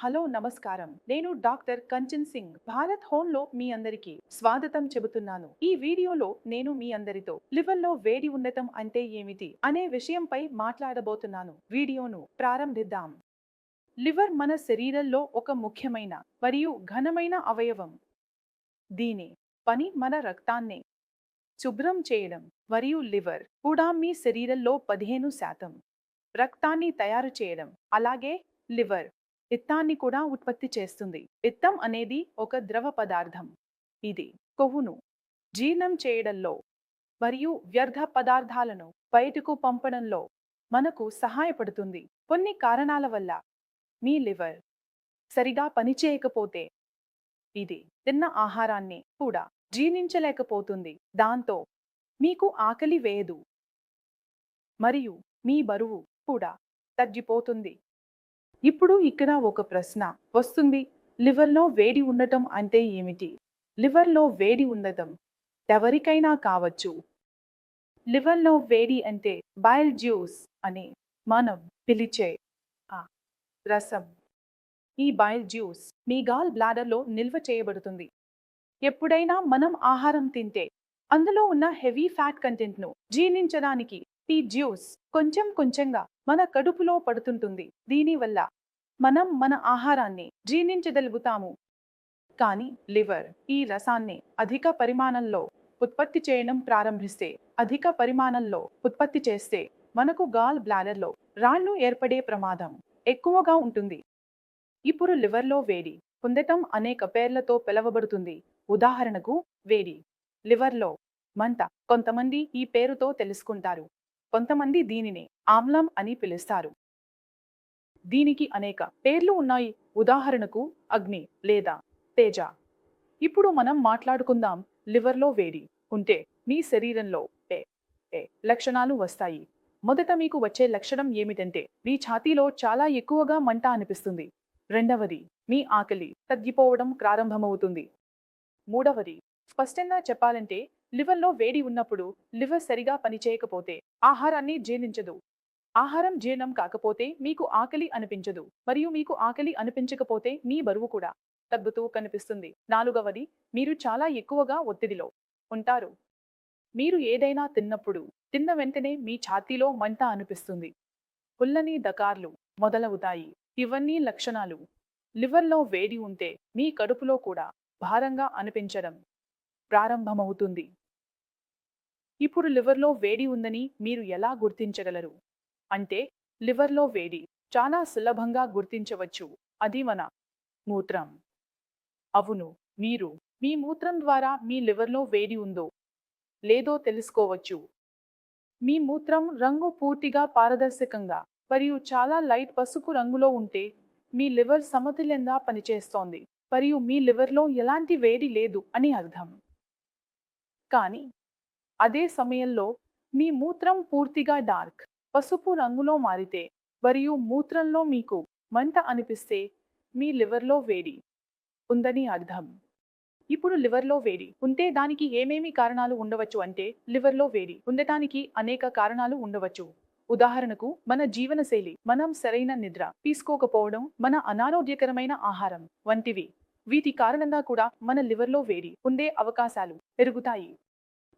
Hello నమస్కారం. నేను doctor Kanchan Singh. Bharat హోమ్లో మీ అందరికీ స్వాగతం చెబుతున్నాను. ఈ వీడియోలో నేను మీ అందరితో లివర్లో వేడి ఉండటం అంటే ఏమిటి అనే విషయంపై మాట్లాడబోతున్నాను. వీడియోను ప్రారంభిద్దాం. లివర్ మన శరీరంలో ఒక ముఖ్యమైన మరియు ఘనమైన అవయవం. దీని పని మన రక్తాన్ని శుభ్రం చేయడం మరియు లివర్ కూడా మీ శరీరంలో పదిహేను శాతం రక్తాన్ని తయారు చేయడం. అలాగే లివర్ పిత్తాన్ని కూడా ఉత్పత్తి చేస్తుంది. పిత్తం అనేది ఒక ద్రవ పదార్థం. ఇది కొవ్వును జీర్ణం చేయడంలో మరియు వ్యర్థ పదార్థాలను బయటకు పంపడంలో మనకు సహాయపడుతుంది. కొన్ని కారణాల వల్ల మీ లివర్ సరిగా పనిచేయకపోతే ఇది తిన్న ఆహారాన్ని కూడా జీర్ణించలేకపోతుంది. దాంతో మీకు ఆకలి వేయదు. మరియు మీ బరువు కూడా తగ్గిపోతుంది. ఇప్పుడు ఇక్కడ ఒక ప్రశ్న వస్తుంది. లివర్లో వేడి ఉండటం అంటే ఏమిటి? లివర్లో వేడి ఉండటం ఎవరికైనా కావచ్చు. లివర్లో వేడి అంటే బైల్ జ్యూస్ అని మనం పిలిచే ఆ రసం. ఈ బైల్ జ్యూస్ మీ గాల్ బ్లాడర్లో నిల్వ చేయబడుతుంది. ఎప్పుడైనా మనం ఆహారం తింటే అందులో ఉన్న హెవీ ఫ్యాట్ కంటెంట్ను జీర్ణించడానికి ఈ జ్యూస్ కొంచెం కొంచెంగా మన కడుపులో పడుతుంటుంది. దీనివల్ల మనం మన ఆహారాన్ని జీర్ణించగలుగుతాము. కానీ లివర్ ఈ రసాన్ని అధిక పరిమాణంలో ఉత్పత్తి చేయడం ప్రారంభిస్తే అధిక పరిమాణంలో ఉత్పత్తి చేస్తే మనకు గాల్ బ్లాడర్లో రాళ్ళు ఏర్పడే ప్రమాదం ఎక్కువగా ఉంటుంది. ఇప్పుడు లివర్లో వేడి పొందటం అనేక పేర్లతో పిలవబడుతుంది. ఉదాహరణకు వేడి. లివర్లో మంట కొంతమంది ఈ పేరుతో తెలుసుకుంటారు. కొంతమంది దీనిని ఆమ్లం అని పిలుస్తారు. దీనికి అనేక పేర్లు ఉన్నాయి. ఉదాహరణకు అగ్ని లేదా తేజ. ఇప్పుడు మనం మాట్లాడుకుందాం లివర్లో వేడి ఉంటే మీ శరీరంలో ఏ ఏ లక్షణాలు వస్తాయి? మొదట మీకు వచ్చే లక్షణం ఏమిటంటే మీ ఛాతీలో చాలా ఎక్కువగా మంట అనిపిస్తుంది. రెండవది మీ ఆకలి తగ్గిపోవడం ప్రారంభమవుతుంది. మూడవది స్పష్టంగా చెప్పాలంటే లివర్లో వేడి ఉన్నప్పుడు లివర్ సరిగా పనిచేయకపోతే ఆహారాన్ని జీర్ణించదు. ఆహారం జీర్ణం కాకపోతే మీకు ఆకలి అనిపించదు. మరియు మీకు ఆకలి అనిపించకపోతే మీ బరువు కూడా తగ్గుతూ కనిపిస్తుంది. నాలుగవది మీరు చాలా ఎక్కువగా ఒత్తిడిలో ఉంటారు. మీరు ఏదైనా తిన్నప్పుడు తిన్న వెంటనే మీ ఛాతీలో మంట అనిపిస్తుంది. పుల్లని దకార్లు మొదలవుతాయి. ఇవన్నీ లక్షణాలు. లివర్లో వేడి ఉంటే మీ కడుపులో కూడా భారంగా అనిపించడం ప్రారంభమవుతుంది. ఇప్పుడు లివర్లో వేడి ఉందని మీరు ఎలా గుర్తించగలరు? అంటే లివర్లో వేడి చాలా సులభంగా గుర్తించవచ్చు. అది మన మూత్రం. అవును మీరు మీ మూత్రం ద్వారా మీ లివర్లో వేడి ఉందో లేదో తెలుసుకోవచ్చు. మీ మూత్రం రంగు పూర్తిగా పారదర్శకంగా మరియు చాలా లైట్ పసుపు రంగులో ఉంటే మీ లివర్ సమతుల్యంగా పనిచేస్తోంది. మరియు మీ లివర్లో ఎలాంటి వేడి లేదు అని అర్థం. కానీ అదే సమయంలో మీ మూత్రం పూర్తిగా డార్క్. పసుపు రంగులో మారితే మరియు మూత్రంలో మీకు మంట అనిపిస్తే మీ లివర్లో వేడి ఉందని అర్థం. ఇప్పుడు లివర్లో వేడి ఉంటే దానికి ఏమేమి కారణాలు ఉండవచ్చు అంటే లివర్లో వేడి ఉండటానికి అనేక కారణాలు ఉండవచ్చు. ఉదాహరణకు మన జీవనశైలి మనం సరైన నిద్ర తీసుకోకపోవడం మన అనారోగ్యకరమైన ఆహారం వంటివి. వీటి కారణంగా కూడా మన లివర్లో వేడి ఉండే అవకాశాలు పెరుగుతాయి.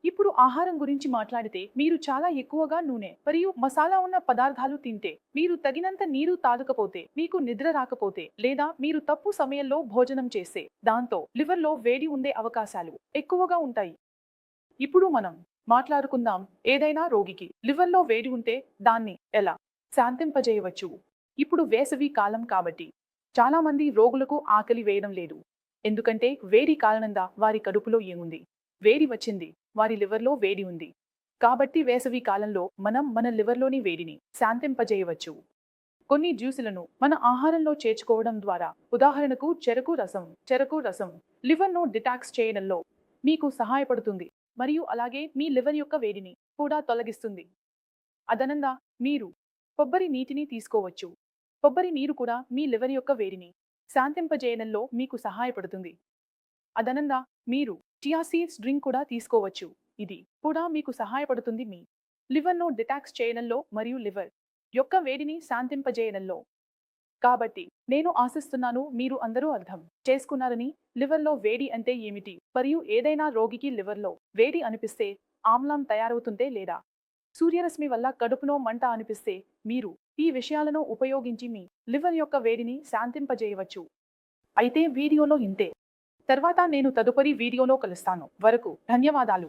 ఇప్పుడు ఆహారం గురించి మాట్లాడితే మీరు చాలా ఎక్కువగా నూనె మరియు మసాలా ఉన్న పదార్థాలు తింటే మీరు తగినంత నీరు తాగకపోతే మీకు నిద్ర రాకపోతే లేదా మీరు తప్పు సమయంలో భోజనం చేస్తే దాంతో లివర్లో వేడి ఉండే అవకాశాలు ఎక్కువగా ఉంటాయి. ఇప్పుడు మనం మాట్లాడుకుందాం ఏదైనా రోగికి లివర్లో వేడి ఉంటే దాన్ని ఎలా శాంతింపజేయవచ్చు? ఇప్పుడు వేసవి కాలం కాబట్టి చాలా మంది రోగులకు ఆకలి వేయడం లేదు. ఎందుకంటే వేడి కారణంగా వారి కడుపులో ఏముంది? వేడి వచ్చింది. వారి లివర్లో వేడి ఉంది. కాబట్టి వేసవి కాలంలో మనం మన లివర్లోని వేడిని శాంతింపజేయవచ్చు. కొన్ని జ్యూసులను మన ఆహారంలో చేర్చుకోవడం ద్వారా ఉదాహరణకు చెరకు రసం చెరకు రసం లివర్ను డిటాక్స్ చేయడంలో మీకు సహాయపడుతుంది. మరియు అలాగే మీ లివర్ యొక్క వేడిని కూడా తొలగిస్తుంది. అదనంగా మీరు కొబ్బరి నీటిని తీసుకోవచ్చు. కొబ్బరి నీరు కూడా మీ లివర్ యొక్క వేడిని శాంతింపజేయడంలో మీకు సహాయపడుతుంది. అదనంగా మీరు చియా సీడ్స్ డ్రింక్ కూడా తీసుకోవచ్చు. ఇది కూడా మీకు సహాయపడుతుంది మీ లివర్ను డిటాక్స్ చేయడంలో మరియు లివర్ యొక్క వేడిని శాంతింపజేయడంలో. కాబట్టి నేను ఆశిస్తున్నాను మీరు అందరూ అర్థం చేసుకున్నారని లివర్లో వేడి అంటే ఏమిటి? మరియు ఏదైనా రోగికి లివర్లో వేడి అనిపిస్తే ఆమ్లం తయారవుతుందే లేదా? సూర్యరశ్మి వల్ల కడుపులో మంట అనిపిస్తే మీరు ఈ విషయాలను ఉపయోగించి మీ లివర్ యొక్క వేడిని శాంతింపజేయవచ్చు. అయితే వీడియోలో ఇంతే. తర్వాత నేను తదుపరి వీడియోలో కలుస్తాను. వరకు ధన్యవాదాలు.